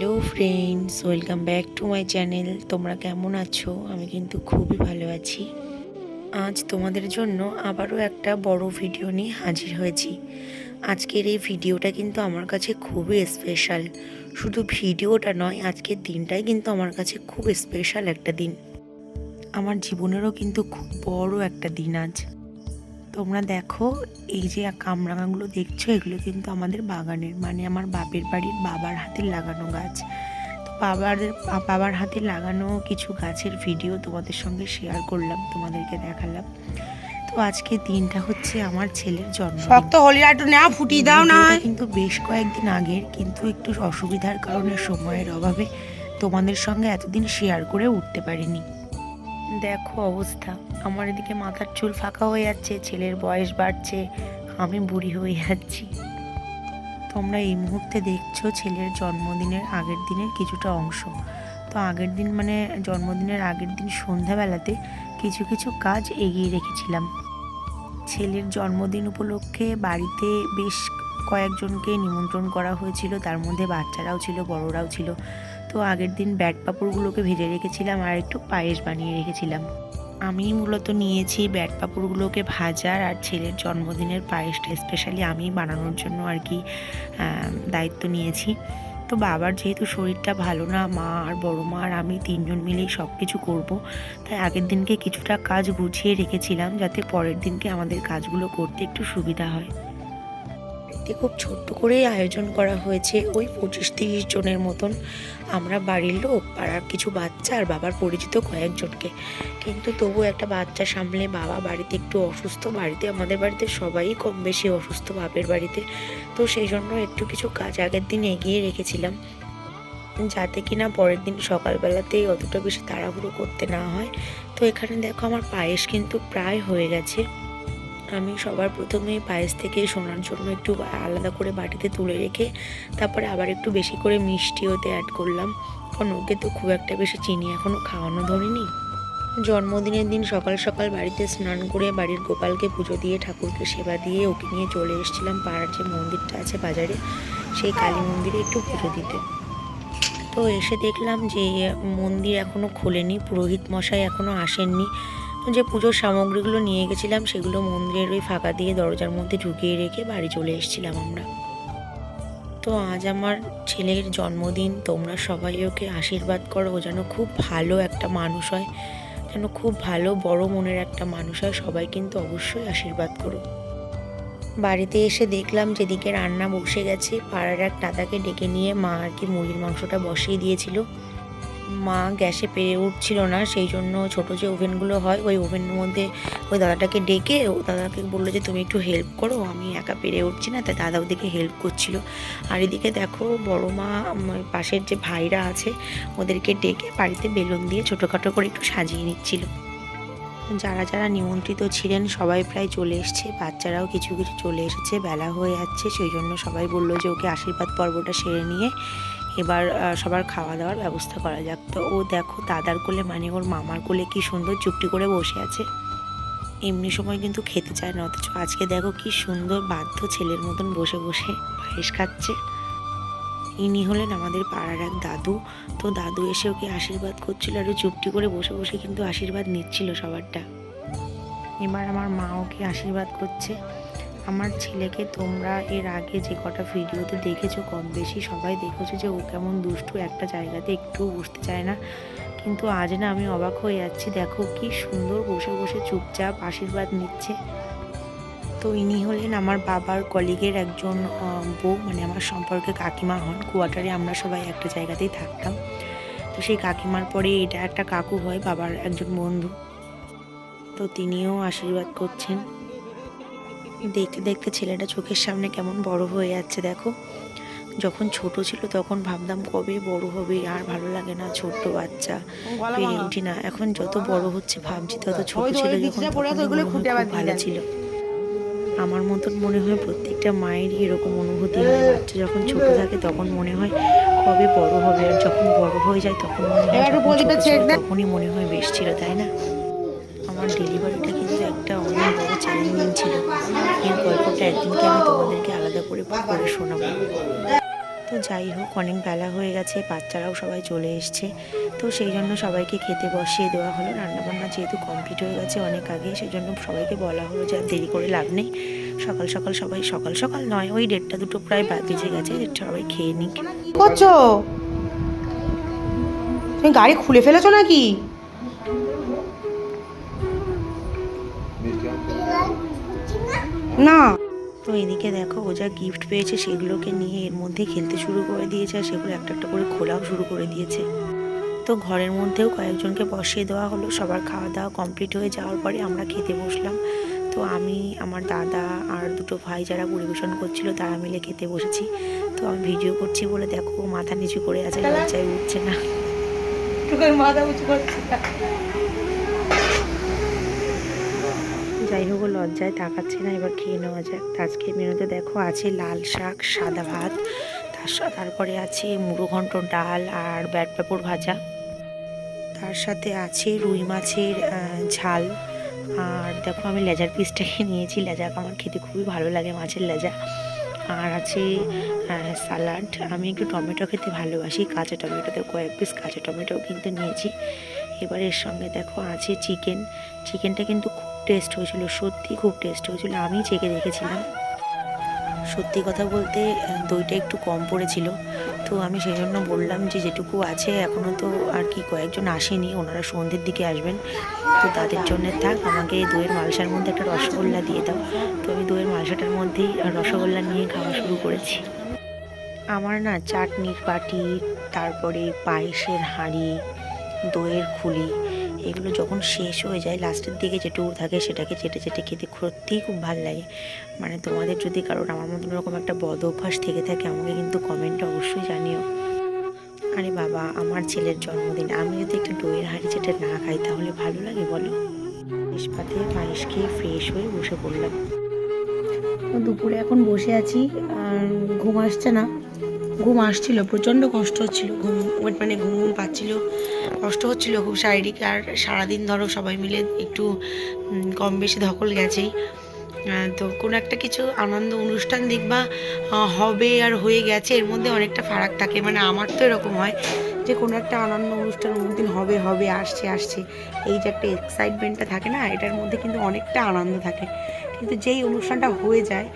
Hello friends welcome back to my channel তোমরা কেমন আছো? আমি কিন্তু খুবই ভালো আছি। আজ তোমাদের জন্য আবারও একটা বড় ভিডিও নিয়ে হাজির হয়েছি। আজকের এই ভিডিওটা কিন্তু আমার কাছে খুবই স্পেশাল শুধু ভিডিওটা নয়, আজকের দিনটাই কিন্তু আমার কাছে খুব স্পেশাল একটা দিন। আমার জীবনেরও কিন্তু খুব বড় একটা দিন আজ। তোমরা দেখো এই যে কামরাঙাগুলো দেখছ এগুলো কিন্তু আমাদের বাগানের মানে আমার বাপের বাড়ির বাবার হাতে লাগানো গাছ। তো বাবার বাবার হাতে লাগানো কিছু গাছের ভিডিও তোমাদের সঙ্গে শেয়ার করলাম তোমাদেরকে দেখালাম। তো আজকে দিনটা হচ্ছে আমার ছেলের জন্ম শক্ত হলিরা একটু নেওয়া ফুটিয়ে দাও না কিন্তু বেশ কয়েকদিন আগের কিন্তু একটু অসুবিধার কারণে সময়ের অভাবে তোমাদের সঙ্গে এতদিন শেয়ার করে উঠতে পারিনি। দেখো অবস্থা। আমার এদিকে মাথার চুল ফাঁকা হয়ে যাচ্ছে, ছেলের বয়স বাড়ছে, আমি বুড়ি হয়ে যাচ্ছি। তোমরা এই মুহূর্তে দেখছ ছেলের জন্মদিনের আগের দিনের কিছুটা অংশ। তো আগের দিন মানে জন্মদিনের আগের দিন সন্ধ্যাবেলাতে কিছু কিছু কাজ এগিয়ে রেখেছিলাম। ছেলের জন্মদিন উপলক্ষে বাড়িতে বেশ কয়েকজনকে নিমন্ত্রণ করা হয়েছিল, তার মধ্যে বাচ্চারাও ছিল, বড়রাও ছিল। তো আগের দিন ব্যাট পাঁপড়গুলোকে ভেজে রেখেছিলাম আর একটু পায়েস বানিয়ে রেখেছিলাম। আমি মূলত নিয়েছি ব্যাট পাঁপড়গুলোকে ভাজার আর ছেলের জন্মদিনের পায়েসটা, স্পেশালি আমি বানানোর জন্য আর কি দায়িত্ব নিয়েছি। তো বাবার যেহেতু শরীরটা ভালো না, মা আর বড় মা আর আমি তিনজন মিলেই সব কিছু করব, তাই আগের দিনকে কিছুটা কাজ গুছিয়ে রেখেছিলাম যাতে পরের দিনকে আমাদের কাজগুলো করতে একটু সুবিধা হয়। এতে খুব ছোট্ট করেই আয়োজন করা হয়েছে। ওই পঁচিশ তিরিশ জনের মতন আমরা বাড়ির লোক, পাড়ার কিছু বাচ্চা আর বাবার পরিচিত কয়েকজনকে। কিন্তু তবু একটা বাচ্চা সামলে বাবা বাড়িতে একটু অসুস্থ, বাড়িতে আমাদের বাড়িতে সবাই কম বেশি অসুস্থ বাপের বাড়িতে। তো সেই জন্য একটু কিছু কাজ আগের দিন এগিয়ে রেখেছিলাম। যাতে কিনা পরের দিন সকালবেলাতেই অতটা বেশি তাড়াহুড়ো করতে না হয়। তো এখানে দেখো আমার পায়েস কিন্তু প্রায় হয়ে গেছে। আমি সবার প্রথমে পায়েস থেকে সোনার জন্য একটু আলাদা করে বাটিতে তুলে রেখে তারপরে আবার একটু বেশি করে মিষ্টি ওতে অ্যাড করলাম। কারণ ওকে তো খুব একটা বেশি চিনি এখনও খাওয়ানো ধরেনি। জন্মদিনের দিন সকাল সকাল বাড়িতে স্নান করে বাড়ির গোপালকে পুজো দিয়ে, ঠাকুরকে সেবা দিয়ে ওকে নিয়ে চলে এসেছিলাম পাড়ার যে মন্দিরটা আছে বাজারে, সেই কালী মন্দিরে একটু পুজো দিতে। তো এসে দেখলাম যে মন্দির এখনও খোলেনি, পুরোহিত মশাই এখনও আসেননি। যে পুজোর সামগ্রীগুলো নিয়ে গেছিলাম, সেগুলো মন্দিরের ওই ফাঁকা দিয়ে দরজার মধ্যে ঢুকিয়ে রেখে বাড়ি চলে এসেছিলাম আমরা। তো আজ আমার ছেলের জন্মদিন, তোমরা সবাই ওকে আশীর্বাদ করো, ও যেন খুব ভালো একটা মানুষ হয়, যেন খুব ভালো, বড় মনের একটা মানুষ হয়, সবাই কিন্তু অবশ্যই আশীর্বাদ করো। বাড়িতে এসে দেখলাম যেদিকে রান্না বসে গেছে, পাড়ার এক দাদাকে ডেকে নিয়ে মা আর কি মুরগির মাংসটা বসিয়ে দিয়েছিল। মা গ্যাসে পেরে উঠছিল না, সেই জন্য ছোটো যে ওভেনগুলো হয়, ওই ওভেনের মধ্যে ওই দাদাটাকে ডেকে ও দাদাকে বলল যে, তুমি একটু হেল্প করো, আমি একা পেরে উঠছি না। তাই দাদা ওদিকে হেল্প করছিল। আর এদিকে দেখো, বড় মা পাশের যে ভাইরা আছে, ওদেরকে ডেকে বাড়িতে বেলুন দিয়ে ছোটোখাটো করে একটু সাজিয়ে নিচ্ছিল। যারা যারা নিমন্ত্রিত ছিলেন, সবাই প্রায় চলে এসছে। বাচ্চারাও কিছু কিছু চলে এসেছে, বেলা হয়ে যাচ্ছে। সেই জন্য সবাই বলল যে, ওকে আশীর্বাদ পর্বটা সেরে নিয়ে এবার সবার খাওয়া দাওয়ার ব্যবস্থা করা যাক। তো ও দেখো দাদার কোলে মানে ওর মামার কোলে কি সুন্দর চুপটি করে বসে আছে। এমনি সময় কিন্তু খেতে চায় না, অথচ আজকে দেখো কি সুন্দর বাধ্য ছেলের মতন বসে বসে পায়েস খাচ্ছে। ইনি হলেন আমাদের পাড়ার এক দাদু। তো দাদু এসে ওকে আশীর্বাদ করছিল, আর চুপটি করে বসে বসে কিন্তু আশীর্বাদ নিচ্ছিল সবারটা। এবার আমার মা ওকে আশীর্বাদ করছে। আমার ছেলেকে তোমরা এর আগে যে কটা ভিডিওতে দেখেছ, কম বেশি সবাই দেখেছ যে ও কেমন দুষ্টু, একটা জায়গাতে একটুও বসতে চায় না। কিন্তু আজ না আমি অবাক হয়ে যাচ্ছি, দেখো কি সুন্দর বসে বসে চুপচাপ আশীর্বাদ নিচ্ছে। তো ইনি হলেন আমার বাবার কলিগের একজন বউ মানে আমার সম্পর্কে কাকিমা হন। কোয়ার্টারে আমরা সবাই একটা জায়গাতেই থাকতাম। তো সেই কাকিমার পরে এটা একটা কাকু হয়, বাবার একজন বন্ধু। তো তিনিও আশীর্বাদ করছেন। দেখতে দেখতে ছেলেটা চোখের সামনে কেমন বড় হয়ে যাচ্ছে দেখো। যখন ছোট ছিল তখন ভাবতাম কবে বড় হবে আর ভালো লাগে না ছোট্ট বাচ্চা পেরে উঠি না। এখন যত বড় হচ্ছে ভাবছি তত ছোট ছিল যখন ভালো ছিল। আমার মতন মনে হয় প্রত্যেকটা মায়েরই এরকম অনুভূতি হয়। বাচ্চা যখন ছোট থাকে তখন মনে হয় কবে বড় হবে আর যখন বড় হয়ে যায় তখন মনে হয়। তখনই মনে হয় বেশ ছিল তাই না? আমার ডেলিভারিটা একদিনকে আমি তোমাদেরকে আলাদা করে পড়ে শোনাবো। তো যাই হোক অনেক বেলা হয়ে গেছে বাচ্চারাও সবাই চলে এসছে। তো সেই জন্য সবাইকে খেতে বসিয়ে দেওয়া হলো। রান্নাবান্না যেহেতু কমপ্লিট হয়ে গেছে অনেক আগে সেই জন্য সবাইকে বলা হলো যে আর দেরি করে লাভ নেই। সকাল সকাল সবাই সকাল সকাল নয় ওই দেড়টা দুটো প্রায় বা- বেজে গেছে ডেটটা সবাই খেয়ে নিক। করছ? তুমি গাড়ি খুলে ফেলেছো নাকি? না। তো এদিকে দেখো, ও যা গিফট পেয়েছে সেগুলোকে নিয়ে এর মধ্যে খেলতে শুরু করে দিয়েছে আর সেগুলো একটা একটা করে খোলাও শুরু করে দিয়েছে। তো ঘরের মধ্যেও কয়েকজনকে বসিয়ে দেওয়া হলো। সবার খাওয়া দাওয়া কমপ্লিট হয়ে যাওয়ার পরে আমরা খেতে বসলাম। তো আমি, আমার দাদা আর দুটো ভাই যারা পরিবেশন করছিল তারা মিলে খেতে বসেছি। তো আমি ভিডিও করছি বলে দেখো মাথা নিচু করে আছে, লজ্জায় উঠছে না। মাথা করছে যাই হোক লজ্জায় তাকাচ্ছে না, এবার খেয়ে নেওয়া যাক। আজকে মেনুতে দেখো, আছে লাল শাক, সাদা ভাত, তার তারপরে আছে মুড়ো ঘন্ট ডাল আর ব্যাট পাঁপড় ভাজা। তার সাথে আছে রুই মাছের ঝাল। আর দেখো, আমি লেজার পিসটাকে নিয়েছি। লেজা আমার খেতে খুবই ভালো লাগে, মাছের লেজা। আর আছে স্যালাড আমি একটু টমেটো খেতে ভালোবাসি, কাঁচা টমেটোতে কয়েক পিস কাঁচা টমেটো কিন্তু নিয়েছি। এবার এর সঙ্গে দেখো, আছে চিকেন। চিকেনটা কিন্তু খুব টেস্ট হয়েছিল, সত্যি খুব টেস্ট হয়েছিল আমি চেকে দেখেছিলাম। সত্যি কথা বলতে, দইটা একটু কম পড়েছিল, তো আমি সেই জন্য বললাম যে যেটুকু আছে এখনও তো আর কি কয়েকজন আসেনি, ওনারা সন্ধ্যের দিকে আসবেন, তো তাদের জন্য থাক, আমাকে দইয়ের মালসার মধ্যে একটা রসগোল্লা দিয়ে দাও। তো আমি দইয়ের মালসাটার মধ্যেই রসগোল্লা নিয়ে খাওয়া শুরু করেছি। আমার না চাটনির বাটি, তারপরে পায়েসের হাঁড়ি, দইয়ের খুলি এগুলো যখন শেষ হয়ে যায়, লাস্টের দিকে যেটুকু থাকে সেটাকে চেটে চেটে খেতে সত্যিই খুব ভালো লাগে। মানে তোমাদের যদি কারোর আমার মতন এরকম একটা বদ অভ্যাস থেকে থাকে, আমাকে কিন্তু কমেন্টে অবশ্যই জানিও। আরে বাবা, আমার ছেলের জন্মদিন, আমি যদি একটু দইয়ের হাঁড়ি চেটে না খাই তাহলে ভালো লাগে বলো? পাতে পায়েস খেয়ে ফ্রেশ হয়ে বসে পড়লাম। দুপুরে এখন বসে আছি, আর ঘুম আসছে না। ঘুম আসছিল, প্রচণ্ড কষ্ট হচ্ছিল ঘুম মানে ঘুম ঘুম পাচ্ছিল, কষ্ট হচ্ছিল খুব শারীরিক আর সারাদিন ধরো সবাই মিলে একটু কম বেশি ধকল গেছেই। তো কোনো একটা কিছু আনন্দ অনুষ্ঠান দেখবা হবে আর হয়ে গেছে, এর মধ্যে অনেকটা ফারাক থাকে। মানে আমার তো এরকম হয় যে কোনো একটা আনন্দ অনুষ্ঠান অনেক দিন হবে হবে, আসছে আসছে। এই যে একটা এক্সাইটমেন্টটা থাকে না, এটার মধ্যে কিন্তু অনেকটা আনন্দ থাকে। কিন্তু যেই অনুষ্ঠানটা হয়ে যায়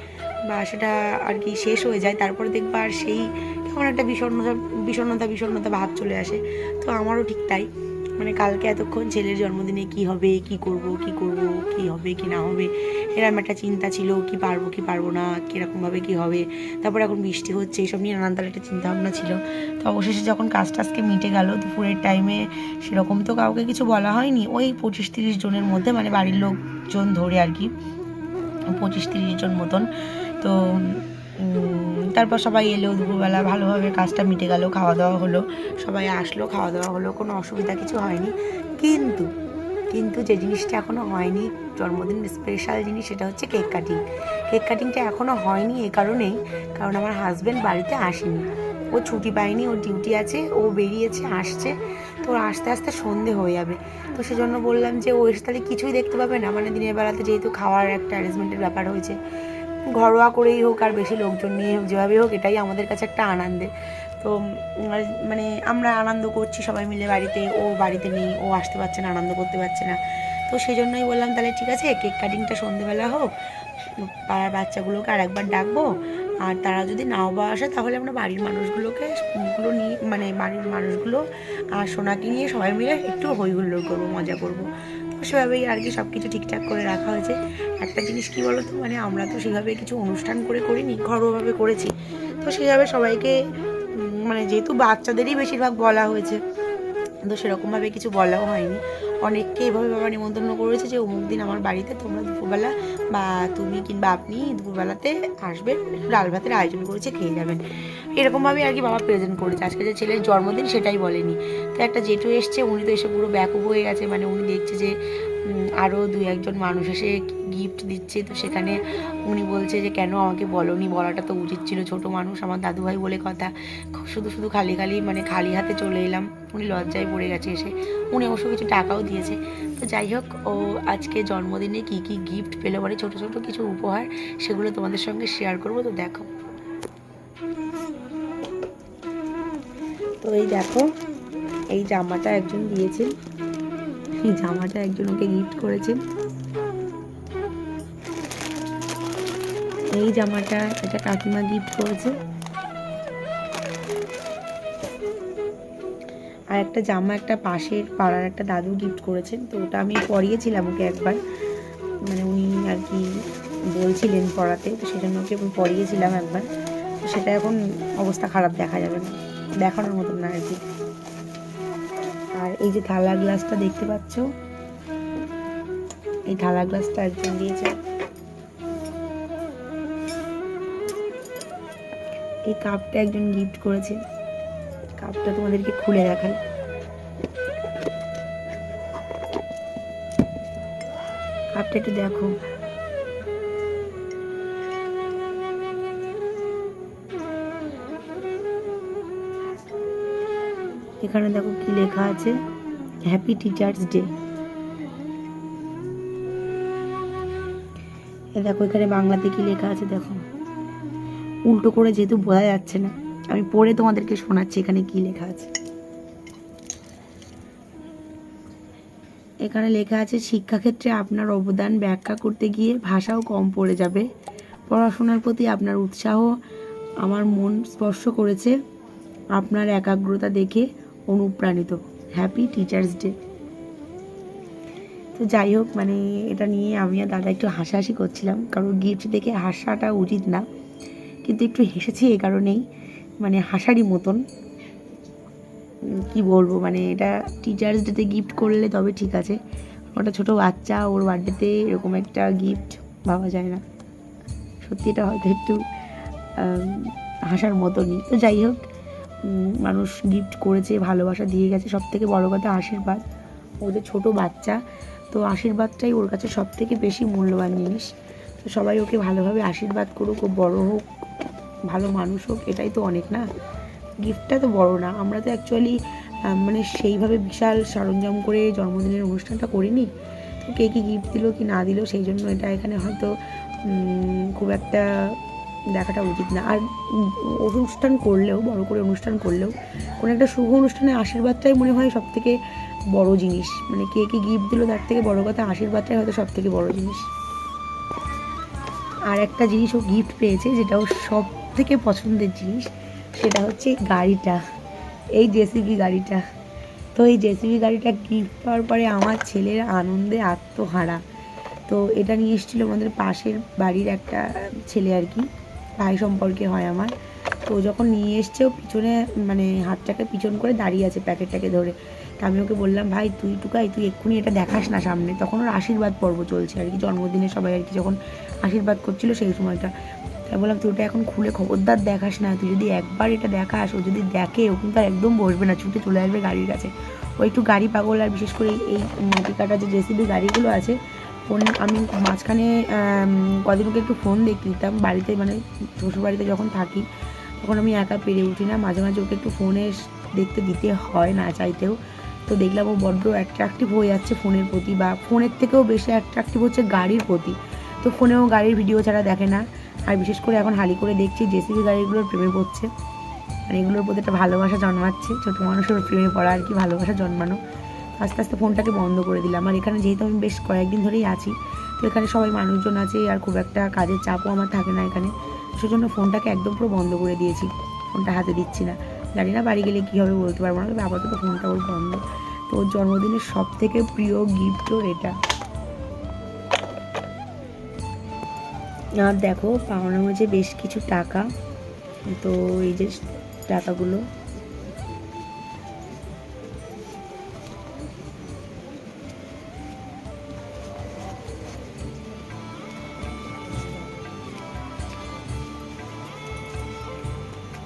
বা সেটা আর কি শেষ হয়ে যায়, তারপরে দেখবা আর সেই কেমন একটা বিষণ্ণতা বিষণ্ণতা বিষণ্ণতা ভাব চলে আসে। তো আমারও ঠিক তাই। মানে কালকে এতক্ষণ ছেলের জন্মদিনে কি হবে, কি করব কি করব, কি হবে, কি না হবে এরকম একটা চিন্তা ছিল, কি পারব কি পারব না কীরকমভাবে কি হবে, তারপর এখন বৃষ্টি হচ্ছে এইসব নিয়ে নানান তার একটা চিন্তা ভাবনা ছিল। তো অবশেষে যখন কাজ টাজকে মিটে গেল, দুপুরের টাইমে সেরকম তো কাউকে কিছু বলা হয়নি, ওই পঁচিশ তিরিশ জনের মধ্যে মানে বাড়ির লোকজন ধরে আর কি, পঁচিশ তিরিশ জন মতন তো তারপর সবাই এলো দুপুরবেলা, ভালোভাবে কাজটা মিটে গেল খাওয়া দাওয়া হলো। সবাই আসলো খাওয়া দাওয়া হলো, কোনো অসুবিধা কিছু হয়নি। কিন্তু কিন্তু যে জিনিসটা এখনও হয়নি, জন্মদিন স্পেশাল জিনিস সেটা হচ্ছে কেক কাটিং কেক কাটিংটা এখনও হয়নি এ কারণেই, কারণ আমার হাজব্যান্ড বাড়িতে আসেনি। ও ছুটি পায়নি, ওর ডিউটি আছে, ও বেরিয়েছে, আসছে, তো আস্তে আস্তে সন্ধে হয়ে যাবে। তো সেজন্য বললাম যে, ও এসে তাহলে কিছুই দেখতে পাবে না মানে দিনের বেলাতে যেহেতু খাওয়ার একটা অ্যারেঞ্জমেন্টের ব্যাপার হয়েছে। ঘরোয়া করেই হোক আর বেশি লোকজন নিয়ে হোক, যেভাবে হোক, এটাই আমাদের কাছে একটা আনন্দের তো মানে আমরা আনন্দ করছি সবাই মিলে বাড়িতে, ও বাড়িতে নেই, ও আসতে পারছে না, আনন্দ করতে পারছে না। তো সেই জন্যই বললাম, তাহলে ঠিক আছে, কেক কাটিংটা সন্ধেবেলা হোক, পাড়ার বাচ্চাগুলোকে আর একবার ডাকবো, আর তারা যদি নাও বা আসে, তাহলে আমরা বাড়ির মানুষগুলোকে গুলো নিয়ে মানে বাড়ির মানুষগুলো আর সোনাকে নিয়ে সবাই মিলে একটু হই হুল্লোড় করব, মজা করব। তো সেভাবেই আর কি সব কিছু ঠিকঠাক করে রাখা হয়েছে। একটা জিনিস কি বলো তো মানে আমরা তো সেভাবে কিছু অনুষ্ঠান করে করিনি, ঘরোয়াভাবে করেছি। তো সেভাবে সবাইকে মানে যেহেতু বাচ্চাদেরই বেশিরভাগ বলা হয়েছে, তো সেরকমভাবে কিছু বলাও হয়নি। অনেককে এভাবে বাবা নিমন্ত্রণ করেছে যে, অমুক দিন আমার বাড়িতে তোমরা দুপুরবেলা বা তুমি কিংবা আপনি দুপুরবেলাতে আসবেন, ডাল ভাতের আয়োজন করেছে খেয়ে যাবেন। এরকমভাবে আর কি বাবা প্রেজেন্ট করেছে। আজকে যে ছেলের জন্মদিন সেটাই বলেনি। তো একটা জেঠু এসছে, উনি তো এসে পুরো ব্যাকুপ হয়ে গেছে। মানে উনি দেখছে যে আরও দু একজন মানুষ এসে গিফট দিচ্ছে। তো সেখানে উনি বলছে যে, কেন আমাকে বলনি? বলাটা তো উচিত ছিল ছোট মানুষ, আমার দাদুভাই বলে কথা। শুধু শুধু খালি খালি মানে খালি হাতে চলে এলাম। উনি লজ্জায় পড়ে গেছে এসে। উনি অবশ্য কিছু টাকাও দিয়েছে। তো যাই হোক, ও আজকে জন্মদিনে কি কি গিফট পেল মানে ছোটো ছোটো কিছু উপহার, সেগুলো তোমাদের সঙ্গে শেয়ার করব। তো দেখো। তো এই দেখো, এই জামাটা একজন দিয়েছেন এই জামাটা একজন ওকে গিফট করেছেন এই জামাটা এটা কাকিমা গিফট করেছে। আর একটা জামা একটা পাশের পাড়ার একটা দাদু গিফট করেছেন তো ওটা আমি পরিয়েছিলাম ওকে একবার। মানে উনি আর কি বলছিলেন পড়াতে তো সেই জন্য ওকে পরিয়েছিলাম একবার। সেটা এখন অবস্থা খারাপ দেখা যাবে না, দেখানোর মতন না আর কি। আর এই যে থালা গ্লাসটা দেখতে পাচ্ছ? এই থালা গ্লাসটা একজন দিয়েছে। এই কাপটা একজন গিফট করেছে। কাপটা তোমাদেরকে খুলে দেখাই। কাপটা একটু দেখো। এখানে দেখো কি লেখা আছে হ্যাপি টিচার্স ডে দেখো এখানে বাংলাতে কি লেখা আছে, দেখো। উল্টো করে যেহেতু বোঝা যাচ্ছে না, আমি পড়ে তোমাদেরকে শোনাচ্ছি এখানে কি লেখা আছে। এখানে লেখা আছে, শিক্ষাক্ষেত্রে আপনার অবদান ব্যাখ্যা করতে গিয়ে ভাষাও কম পড়ে যাবে। পড়াশোনার প্রতি আপনার উৎসাহ আমার মন স্পর্শ করেছে। আপনার একাগ্রতা দেখে অনুপ্রাণিত। হ্যাপি টিচার্স ডে তো যাই হোক মানে এটা নিয়ে আমি আর দাদা একটু হাসাহাসি করছিলাম, কারণ গিফট দেখে হাসাটা উচিত না। কিন্তু একটু হেসেছি এ কারণেই মানে হাসারই মতন। কি বলব মানে এটা টিচার্স ডেতে গিফট করলে তবে ঠিক আছে। ওটা ছোট বাচ্চা, ওর বার্থডেতে এরকম একটা গিফট পাওয়া যায় না। সত্যি এটা হয়তো একটু হাসার মতনই। তো যাই হোক মানুষ গিফট করেছে, ভালোবাসা দিয়ে গেছে সব থেকে বড়ো কথা আশীর্বাদ। ও যে ছোটো বাচ্চা, তো আশীর্বাদটাই ওর কাছে সব থেকে বেশি মূল্যবান জিনিস। তো সবাই ওকে ভালোভাবে আশীর্বাদ করুক, ও বড়ো হোক, ভালো মানুষ হোক, এটাই তো অনেক না? গিফটটা তো বড় না, আমরা তো অ্যাকচুয়ালি মানে সেইভাবে বিশাল সরঞ্জাম করে জন্মদিনের অনুষ্ঠানটা করিনি। তো কে কী গিফট দিল, কি না দিল, সেই জন্য এটা এখানে হয়তো খুব একটা দেখাটা উচিত না। আর অনুষ্ঠান করলেও, বড় করে অনুষ্ঠান করলেও, কোনো একটা শুভ অনুষ্ঠানে আশীর্বাদটাই মনে হয় সব থেকে বড় জিনিস। মানে কে কী গিফট দিল তার থেকে বড় কথা, আশীর্বাদটাই হয়তো সব থেকে বড় জিনিস। আর একটা জিনিস ও গিফট পেয়েছে, যেটা ওর সব থেকে পছন্দের জিনিস, সেটা হচ্ছে গাড়িটা। এই জেসিবি গাড়িটা। তো এই জেসিবি গাড়িটা গিফট পাওয়ার পরে আমার ছেলের আনন্দে আত্মহারা। তো এটা নিয়ে এসেছিল আমাদের পাশের বাড়ির একটা ছেলে আর কি। ভাই সম্পর্কে হয় আমার। তো যখন নিয়ে এসছে, ও পিছনে মানে হাতটাকে পিছন করে দাঁড়িয়ে আছে প্যাকেটটাকে ধরে। তা আমি ওকে বললাম, ভাই, তুই টুকাই, তুই এক্ষুনি এটা দেখাস না সামনে। তখন ওর আশীর্বাদ পর্ব চলছে আর কি। জন্মদিনে সবাই আর কি যখন আশীর্বাদ করছিল সেই সময়টা। তাই বললাম, তুই ওটা এখন খুলে খবরদার দেখাস না। তুই যদি একবার এটা দেখাস, ও যদি দেখে, ও কিন্তু একদম বসবে না, ছুটে চলে আসবে গাড়ির কাছে। ও একটু গাড়ি পাগল আর বিশেষ করে এই মাটি কাটা যে জেসিবি গাড়িগুলো আছে ফোন, আমি মাঝখানে কদিন ওকে একটু ফোন দেখতে দিতাম বাড়িতে মানে শ্বশুর বাড়িতে যখন থাকি, তখন আমি একা পেরে উঠি না। মাঝে মাঝে ওকে একটু ফোনে দেখতে দিতে হয় না চাইতেও। তো দেখলাম ও বড্ড অ্যাট্রাকটিভ হয়ে যাচ্ছে ফোনের প্রতি বা ফোনের থেকেও বেশি অ্যাট্রাকটিভ হচ্ছে গাড়ির প্রতি। তো ফোনেও গাড়ির ভিডিও ছাড়া দেখে না। আর বিশেষ করে এখন হালি করে দেখছি জেসিবি গাড়িগুলোর প্রেমে পড়ছে। মানে এগুলোর প্রতি একটা ভালোবাসা জন্মাচ্ছে। ছোটো মানুষের প্রেমে পড়া আর কি ভালোবাসা জন্মানো। আস্তে আস্তে ফোনটাকে বন্ধ করে দিলাম। আর এখানে যেহেতু আমি বেশ কয়েকদিন ধরেই আছি, তো এখানে সবাই মানুষজন আছে আর খুব একটা কাজের চাপও আমার থাকে না এখানে। সেজন্য ফোনটাকে একদম পুরো বন্ধ করে দিয়েছি। ফোনটা হাতে দিচ্ছি না। জানি না বাড়ি গেলে কী হবে বলতে পারব না, তবে আপাতত ফোনটা ওর বন্ধ। তো ওর জন্মদিনের সব থেকে প্রিয় গিফট ওর এটা। আর দেখো, পাওনা হয়েছে বেশ কিছু টাকা। তো এই যে টাকাগুলো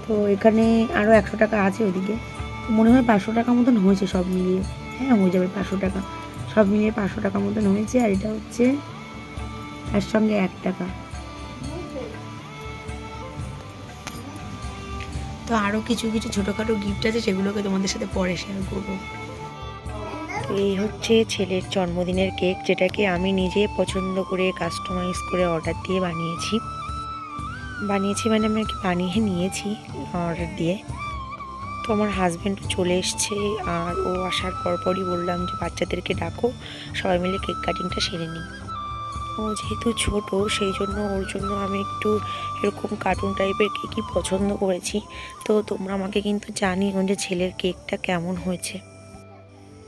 তো এখানে আরও একশো টাকা আছে ওদিকে মনে হয় পাঁচশো টাকা মতন হয়েছে সব মিলিয়ে। হ্যাঁ হয়ে যাবে পাঁচশো টাকা। সব মিলিয়ে পাঁচশো টাকা মতন হয়েছে আর এটা হচ্ছে তার সঙ্গে এক টাকা। তো আরও কিছু কিছু ছোটোখাটো গিফট আছে সেগুলোকে তোমাদের সাথে পরে শেয়ার করব। এই হচ্ছে ছেলের জন্মদিনের কেক যেটাকে আমি নিজে পছন্দ করে কাস্টমাইজ করে অর্ডার দিয়ে বানিয়েছি। বানিয়েছি মানে আমি আর কি বানিয়ে নিয়েছি অর্ডার দিয়ে। তো আমার হাজব্যান্ড চলে এসছে আর ও আসার পরপরই বললাম যে, বাচ্চাদেরকে ডাকো, সবাই মিলে কেক কাটিংটা সেরে নিই। ও যেহেতু ছোট, সেই জন্য ওর জন্য আমি একটু এরকম কার্টুন টাইপের কেকই পছন্দ করেছি। তো তোমরা আমাকে কিন্তু জানিও যে ছেলের কেকটা কেমন হয়েছে।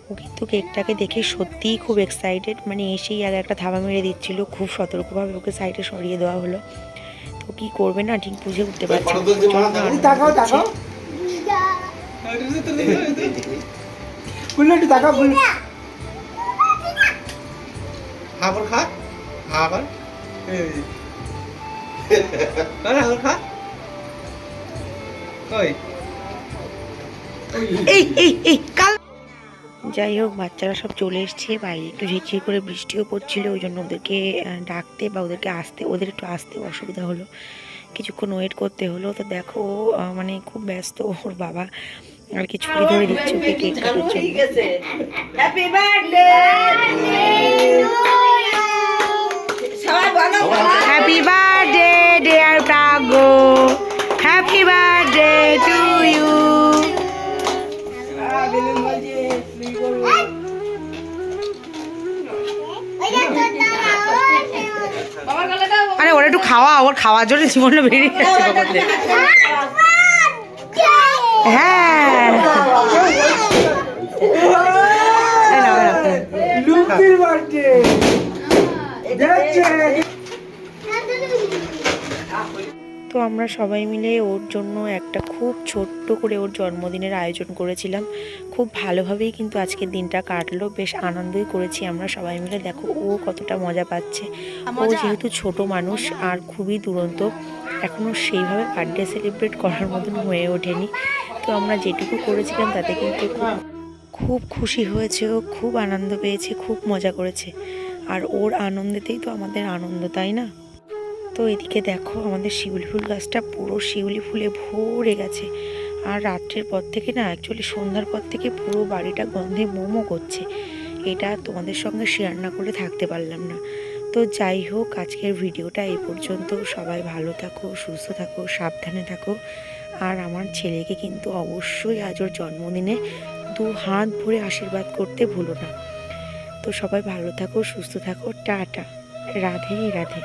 ও কিন্তু কেকটাকে দেখে সত্যিই খুব এক্সাইটেড মানে এসেই আগে একটা ধাবা মেরে দিচ্ছিল, খুব সতর্কভাবে ওকে সাইডে সরিয়ে দেওয়া হলো। তো কি করবে না ঠিক বুঝে উঠতে পারছে খা। ওই। এই এই এই কাল যাই হোক বাচ্চারা সব চলে এসছে। বাইরে একটু ঝিরঝির করে বৃষ্টিও পড়ছিল ওই জন্য ওদেরকে ডাকতে বা ওদেরকে আসতে ওদের একটু আসতে অসুবিধা হলো। কিছুক্ষণ ওয়েট করতে হলো। তো দেখো মানে খুব ব্যস্ত ওর বাবা। আর কি ছুরি ধরে দিচ্ছে ওকে কেক কাটার জন্য। হ্যাপি বার্থডে সবাই বলো। Happy birthday dear প্রাগো happy birthday খাওয়া ওর খাওয়ার জন্য জীবনটা বেরিয়ে গেছে হ্যাঁ। তো আমরা সবাই মিলে ওর জন্য একটা খুব ছোট্ট করে ওর জন্মদিনের আয়োজন করেছিলাম। খুব ভালোভাবেই কিন্তু আজকের দিনটা কাটলো। বেশ আনন্দই করেছি আমরা সবাই মিলে। দেখো ও কতটা মজা পাচ্ছে। ও যেহেতু ছোট মানুষ আর খুবই দুরন্ত এখনও সেইভাবে বার্থডে সেলিব্রেট করার মতন হয়ে ওঠেনি। তো আমরা যেটুকু করেছিলাম তাতে কিন্তু খুব খুব খুশি হয়েছে ও খুব আনন্দ পেয়েছে খুব মজা করেছে। আর ওর আনন্দেতেই তো আমাদের আনন্দ তাই না? তো এদিকে দেখো আমাদের শিউলি ফুল গাছটা পুরো শিউলি ফুলে ভরে গেছে। আর রাত্রের পর থেকে না অ্যাকচুয়ালি সন্ধ্যার পর থেকে পুরো বাড়িটা গন্ধে মোমো করছে। এটা তোমাদের সঙ্গে শেয়ার না করে থাকতে পারলাম না। তো যাই হোক, আজকের ভিডিওটা এই পর্যন্ত। সবাই ভালো থাকো, সুস্থ থাকো, সাবধানে থাকো। আর আমার ছেলেকে কিন্তু অবশ্যই আজ ওর জন্মদিনে দু হাত ভরে আশীর্বাদ করতে ভুলো না। তো সবাই ভালো থাকো, সুস্থ থাকো, টাটা। রাধে রাধে।